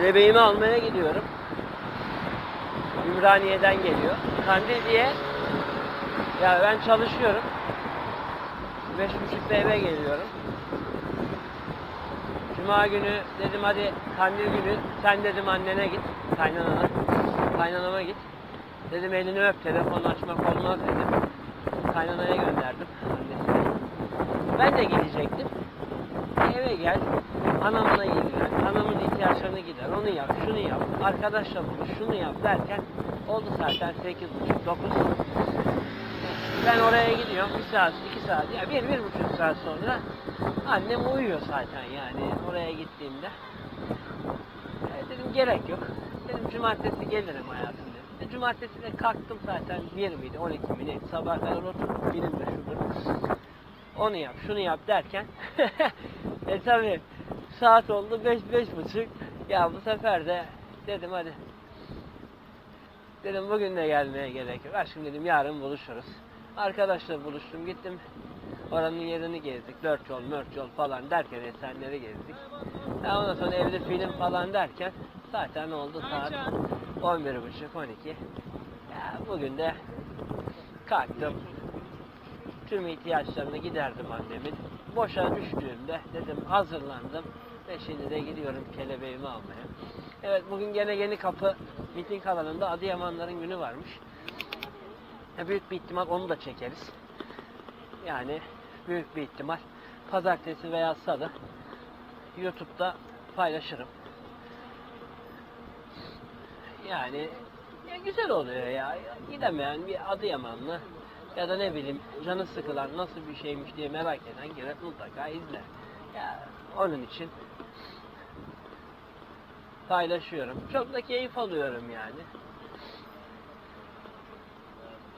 Kelebeğimi almaya gidiyorum. Ümraniye'den geliyor. Kandil diye ya ben çalışıyorum. Beş buçukta eve geliyorum. Cuma günü dedim hadi kandil günü sen dedim annene git. Kaynanana. Kaynanama git. Dedim elini öp telefon açmak olmaz dedim. Kaynanaya gönderdim annesine. Ben de gelecektim. Eve gel. Anamla ilgilen. Anamın ihtiyaçlarını gider. Onu yap, şunu yap. Arkadaşla buluş, şunu yap derken oldu zaten 8.30, 9. Ben oraya gidiyorum. Bir saat, iki saat. Ya bir, bir buçuk saat sonra annem uyuyor zaten yani oraya gittiğimde. E, dedim gerek yok. Dedim cumartesi gelirim hayatım dedim. E, cumartesi de kalktım zaten 1 miydi 12 mi neydi sabah kadar oturdum bilimde şudur. Onu yap şunu yap derken e tabi saat oldu 5 beş, beş buçuk. Ya bu sefer de dedim hadi Dedim bugün de gelmeye gerek yok. Aşkım dedim yarın buluşuruz. Arkadaşla buluştum gittim. Oranın yerini gezdik. Dört yol, mört yol falan derken esenleri gezdik. Ya ondan sonra evde film falan derken zaten oldu saat 11 buçuk 12. Ya bugün de kalktım. Tüm ihtiyaçlarını giderdim annemin. Boşa düştüğümde dedim hazırlandım. Ve şimdi de gidiyorum kelebeğimi almaya. Evet bugün gene yeni kapı miting alanında Adıyamanların günü varmış. Ya büyük bir ihtimal onu da çekeriz. Yani büyük bir ihtimal pazartesi veya salı YouTube'da paylaşırım. Yani ya güzel oluyor ya. Gidemeyen bir Adıyamanlı ya da ne bileyim canı sıkılan nasıl bir şeymiş diye merak eden girer mutlaka izler. Ya onun için paylaşıyorum. Çok da keyif alıyorum yani.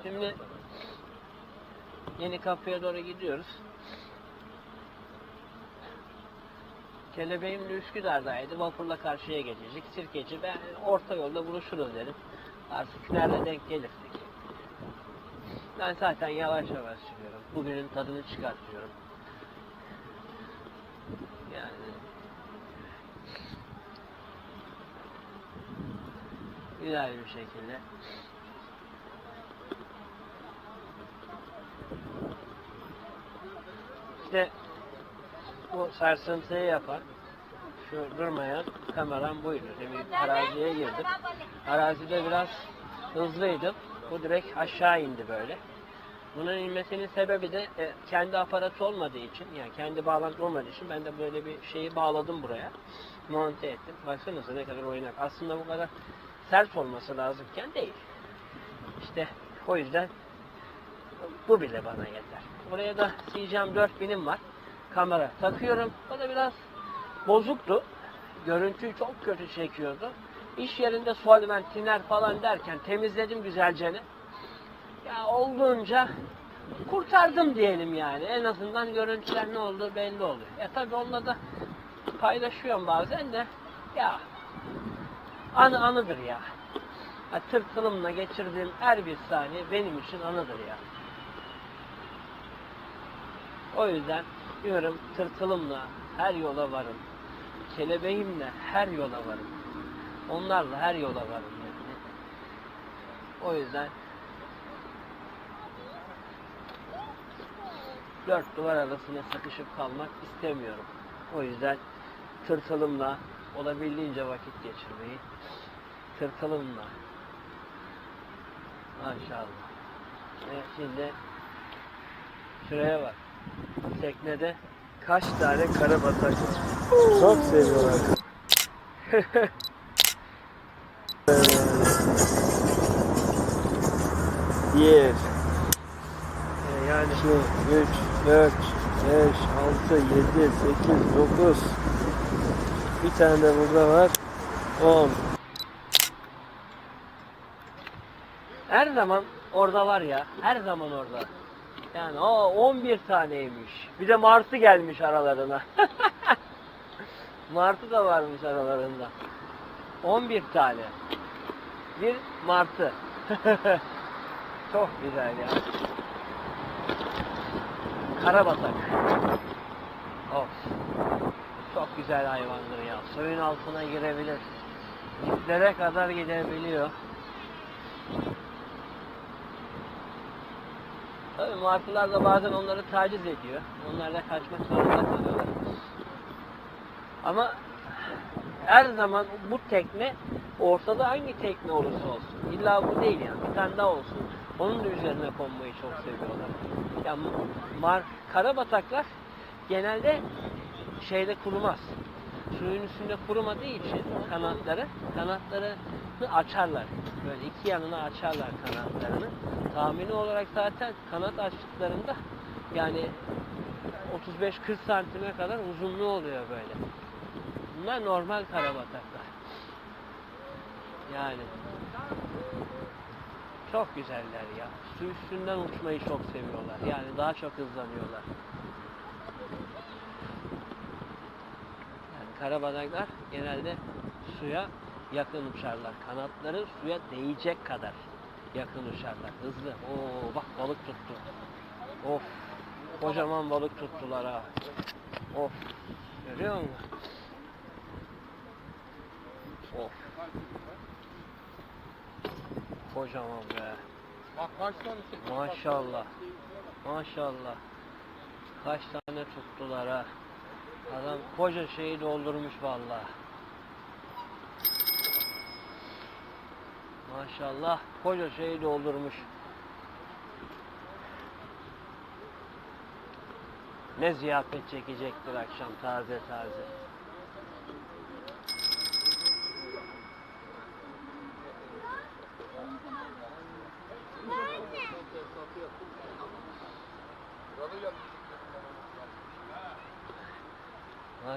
Şimdi yeni kapıya doğru gidiyoruz. Kelebeğim de Üsküdar'daydı. Vapurla karşıya geçecek. Sirkeci ben orta yolda buluşuruz dedim. Artık nerede denk gelirsek. Ben zaten yavaş yavaş çıkıyorum. Bugünün tadını çıkartıyorum. Yani güzel bir şekilde. İşte bu sarsıntıyı yapan, şu durmayan kameram buydu. Demin araziye girdim. Arazide biraz hızlıydım. Bu direkt aşağı indi böyle. Bunun inmesinin sebebi de e, kendi aparatı olmadığı için, yani kendi bağlantı olmadığı için ben de böyle bir şeyi bağladım buraya. Monte ettim. Baksanıza ne kadar oynak. Aslında bu kadar sert olması lazımken değil. İşte o yüzden bu bile bana yeter. Buraya da CGM 4000'im var. Kamera takıyorum. O da biraz bozuktu. Görüntüyü çok kötü çekiyordu. İş yerinde solvent, tiner falan derken temizledim güzelce. Ya olduğunca kurtardım diyelim yani. En azından görüntüler ne olduğu belli oluyor. Ya tabii onunla da paylaşıyorum bazen de ya anı anıdır ya. ya tırtılımla geçirdiğim her bir saniye benim için anıdır ya. O yüzden diyorum tırtılımla her yola varım. Kelebeğimle her yola varım. Onlarla her yola varım yani. O yüzden dört duvar arasına sıkışıp kalmak istemiyorum. O yüzden tırtılımla olabildiğince vakit geçirmeyi tırtılımla maşallah. Evet, şimdi şuraya bak. Teknede kaç tane karabatak var. Çok seviyorlar. Bir, e, yani 2, 3, 4, 5, 6, 7, 8, 9 Bir tane de burada var. 10 Her zaman orada var ya her zaman orada. Yani o 11 taneymiş. Bir de martı gelmiş aralarına. Martı da varmış aralarında. 11 tane. Bir martı. Çok güzel ya Karabatak. Of. Çok güzel hayvandır ya. Suyun altına girebilir. Diplere kadar gidebiliyor. Tabii martılar da bazen onları taciz ediyor. Onlar da kaçmak zorunda kalıyorlar. Ama her zaman bu tekne ortada hangi tekne olursa olsun. İlla bu değil yani. Bir tane daha olsun. Onun da üzerine konmayı çok seviyorlar. Ya mar karabataklar genelde şeyde kurumaz. Suyun üstünde kurumadığı için kanatları kanatlarını açarlar. Böyle iki yanına açarlar kanatlarını. Tahmini olarak zaten kanat açtıklarında yani 35-40 santime kadar uzunluğu oluyor böyle. Bunlar normal karabataklar. Yani çok güzeller ya. Su üstünden uçmayı çok seviyorlar. Yani daha çok hızlanıyorlar. Yani karabataklar genelde suya yakın uçarlar. Kanatları suya değecek kadar yakın uçarlar. Hızlı. Oo bak balık tuttu. Of. Kocaman balık tuttular ha. Of. Görüyor musun? Of. Kocaman be. Bak kaç tane çekti. Maşallah. Maşallah. Kaç tane tuttular ha. Adam koca şeyi doldurmuş vallahi. Maşallah koca şeyi doldurmuş. Ne ziyafet çekecektir akşam taze taze.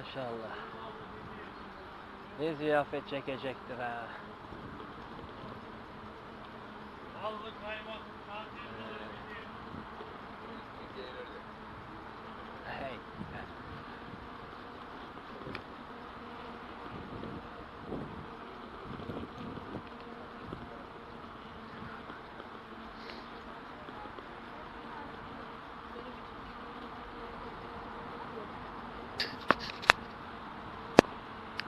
Maşallah. Ne ziyafet çekecektir ha. Hey.